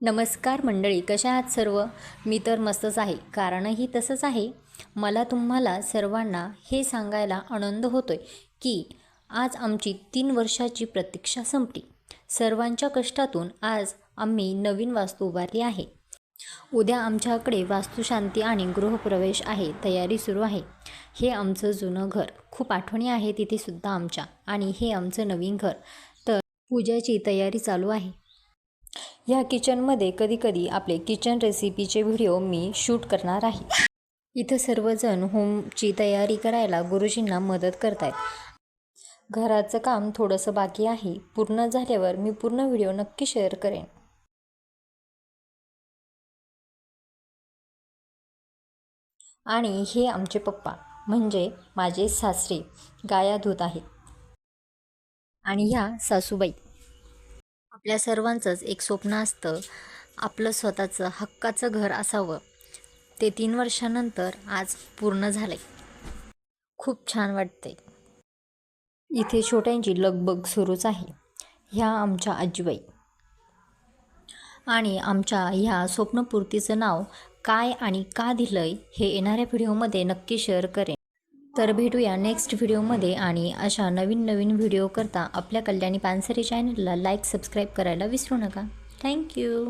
नमस्कार मंडळी कशा आहात सर्व? मी तर मस्तच आहे. कारणही तसंच आहे. मला तुम्हाला सर्वांना हे सांगायला आनंद होतोय की आज आमची तीन वर्षाची प्रतीक्षा संपली. सर्वांच्या कष्टातून आज आम्ही नवीन वास्तू उभारली आहे. उद्या आमच्याकडे वास्तुशांती आणि गृहप्रवेश आहे तयारी सुरू आहे. हे आमचं जुनं घर. खूप आठवणी आहे तिथेसुद्धा आमच्या. आणि हे आमचं नवीन घर. तर पूजाची तयारी चालू आहे. ह्या किचनमध्ये कधीकधी आपले किचन रेसिपीचे व्हिडिओ मी शूट करणार आहे. इथं सर्वजण होमची तयारी करायला गुरुजींना मदत करत आहेत घराचं काम थोडंसं बाकी आहे. पूर्ण झाल्यावर मी पूर्ण व्हिडिओ नक्की शेअर करेन. आणि हे आमचे पप्पा म्हणजे माझे सासरे गाया धुत आहेत. आणि ह्या सासूबाई. आपल्या सर्वांचंच एक स्वप्न असतं. आपलं स्वतःचं हक्काचं घर असावं. ते तीन वर्षानंतर आज पूर्ण झालंय. खूप छान वाटते इथे छोट्यांची लगबग सुरूच आहे. ह्या आमच्या आजीबाई. आणि आमच्या ह्या स्वप्नपूर्तीचं नाव काय आणि का दिलंय हे येणाऱ्या व्हिडिओमध्ये नक्की शेअर करेन. तर भेटूया नेक्स्ट व्हिडिओमध्ये आणि अशा नवीन नवीन व्हिडिओ करता आपल्या कल्याणी पानसरे चॅनलला लाईक सबस्क्राईब करायला विसरू नका. थँक्यू